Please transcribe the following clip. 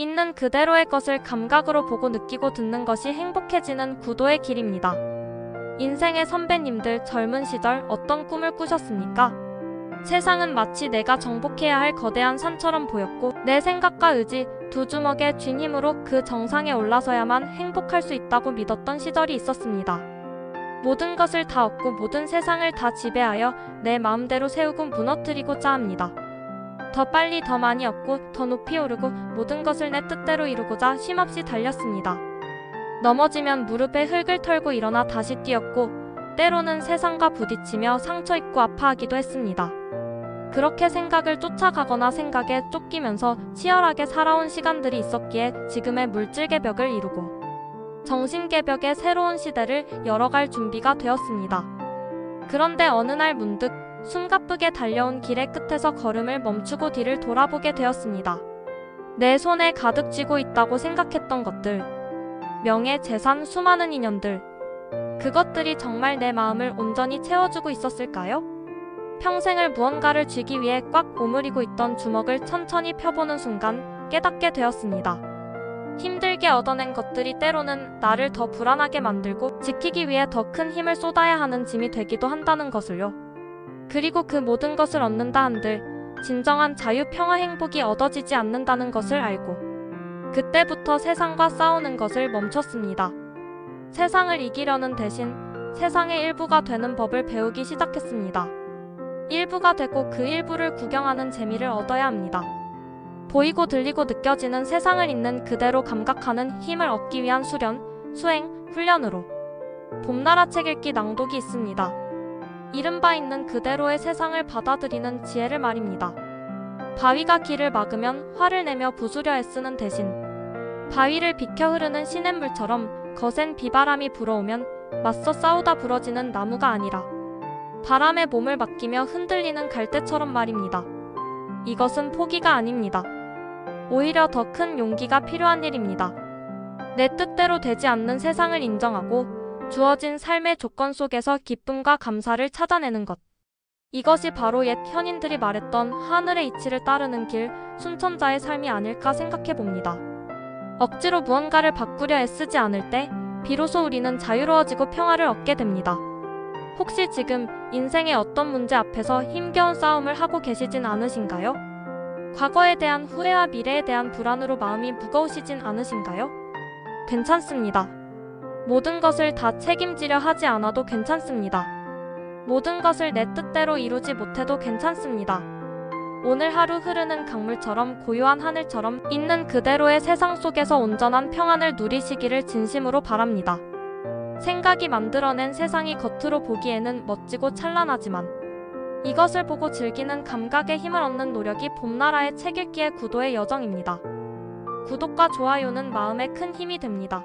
있는 그대로의 것을 감각으로 보고 느끼고 듣는 것이 행복해지는 구도의 길입니다. 인생의 선배님들 젊은 시절 어떤 꿈을 꾸셨습니까? 세상은 마치 내가 정복해야 할 거대한 산처럼 보였고 내 생각과 의지 두 주먹에 쥔 힘으로 그 정상에 올라서야만 행복할 수 있다고 믿었던 시절이 있었습니다. 모든 것을 다 얻고 모든 세상을 다 지배하여 내 마음대로 세우고 무너뜨리고자 합니다. 더 빨리 더 많이 얻고 더 높이 오르고 모든 것을 내 뜻대로 이루고자 쉼없이 달렸습니다. 넘어지면 무릎에 흙을 털고 일어나 다시 뛰었고 때로는 세상과 부딪히며 상처 입고 아파하기도 했습니다. 그렇게 생각을 쫓아가거나 생각에 쫓기면서 치열하게 살아온 시간들이 있었기에 지금의 물질개벽을 이루고 정신개벽의 새로운 시대를 열어갈 준비가 되었습니다. 그런데 어느 날 문득 숨가쁘게 달려온 길의 끝에서 걸음을 멈추고 뒤를 돌아보게 되었습니다. 내 손에 가득 쥐고 있다고 생각했던 것들, 명예, 재산, 수많은 인연들, 그것들이 정말 내 마음을 온전히 채워주고 있었을까요? 평생을 무언가를 쥐기 위해 꽉 오므리고 있던 주먹을 천천히 펴보는 순간 깨닫게 되었습니다. 힘들게 얻어낸 것들이 때로는 나를 더 불안하게 만들고 지키기 위해 더 큰 힘을 쏟아야 하는 짐이 되기도 한다는 것을요. 그리고 그 모든 것을 얻는다 한들 진정한 자유, 평화, 행복이 얻어지지 않는다는 것을 알고 그때부터 세상과 싸우는 것을 멈췄습니다. 세상을 이기려는 대신 세상의 일부가 되는 법을 배우기 시작했습니다. 일부가 되고 그 일부를 구경하는 재미를 얻어야 합니다. 보이고 들리고 느껴지는 세상을 있는 그대로 감각하는 힘을 얻기 위한 수련, 수행, 훈련으로 봄나라 책 읽기 낭독이 있습니다. 이른바 있는 그대로의 세상을 받아들이는 지혜를 말입니다. 바위가 길을 막으면 화를 내며 부수려 애쓰는 대신 바위를 비켜 흐르는 시냇물처럼 거센 비바람이 불어오면 맞서 싸우다 부러지는 나무가 아니라 바람에 몸을 맡기며 흔들리는 갈대처럼 말입니다. 이것은 포기가 아닙니다. 오히려 더 큰 용기가 필요한 일입니다. 내 뜻대로 되지 않는 세상을 인정하고 주어진 삶의 조건 속에서 기쁨과 감사를 찾아내는 것. 이것이 바로 옛 현인들이 말했던 하늘의 이치를 따르는 길, 순천자의 삶이 아닐까 생각해 봅니다. 억지로 무언가를 바꾸려 애쓰지 않을 때, 비로소 우리는 자유로워지고 평화를 얻게 됩니다. 혹시 지금 인생의 어떤 문제 앞에서 힘겨운 싸움을 하고 계시진 않으신가요? 과거에 대한 후회와 미래에 대한 불안으로 마음이 무거우시진 않으신가요? 괜찮습니다. 모든 것을 다 책임지려 하지 않아도 괜찮습니다. 모든 것을 내 뜻대로 이루지 못해도 괜찮습니다. 오늘 하루 흐르는 강물처럼 고요한 하늘처럼 있는 그대로의 세상 속에서 온전한 평안을 누리시기를 진심으로 바랍니다. 생각이 만들어낸 세상이 겉으로 보기에는 멋지고 찬란하지만 이것을 보고 즐기는 감각의 힘을 얻는 노력이 봄나라의 책 읽기의 구도의 여정입니다. 구독과 좋아요는 마음에 큰 힘이 됩니다.